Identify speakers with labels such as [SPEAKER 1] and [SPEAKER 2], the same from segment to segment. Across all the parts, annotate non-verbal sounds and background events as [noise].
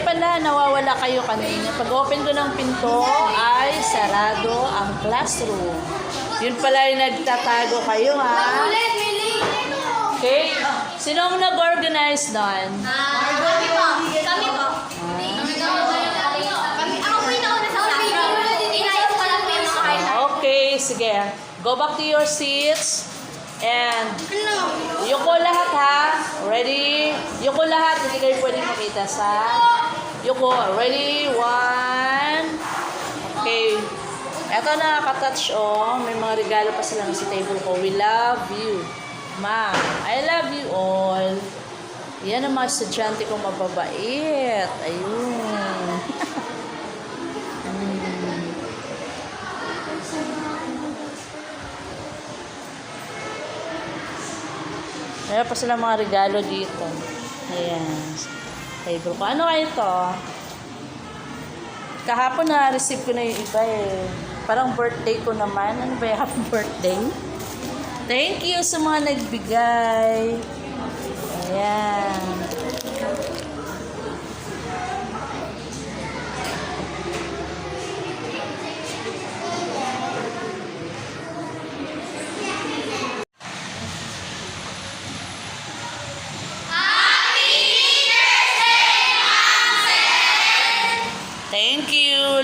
[SPEAKER 1] pala, nawawala kayo kanina. Pag open ko ng pinto, ay sarado ang classroom. Yun pala yung nagtatago kayo, ha? Okay? Sino ang nag-organize nun?
[SPEAKER 2] Ah, kami po. Kami po.
[SPEAKER 1] Okay, sige. Go back to your seats. And yuko lahat ha. Ready? Yuko lahat. Hindi kayo pwedeng makita sa yuko. Ready? One. Okay. Eto na, katouch oh. May mga regalo pa sila sa table ko. We love you. Ma, I love you all. Yan ang mga estudyante kong mababait. Ayun. [laughs] Meron pa sila mga regalo dito. Ayan. Table ko. Ano kayo ito? Kahapon na-receive ko na yung iba eh. Parang birthday ko naman. Ano ba yung happy [laughs] birthday? Thank you sa mga nagbigay. Ayan. Thank you.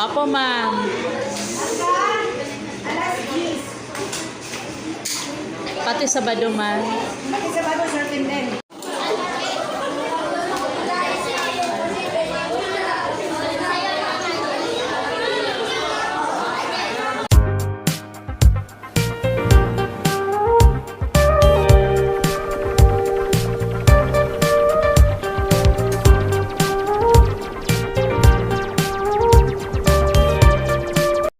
[SPEAKER 1] Opo, ma'am. Pati Sabado, ma'am.
[SPEAKER 3] Pati sa bago, certain din.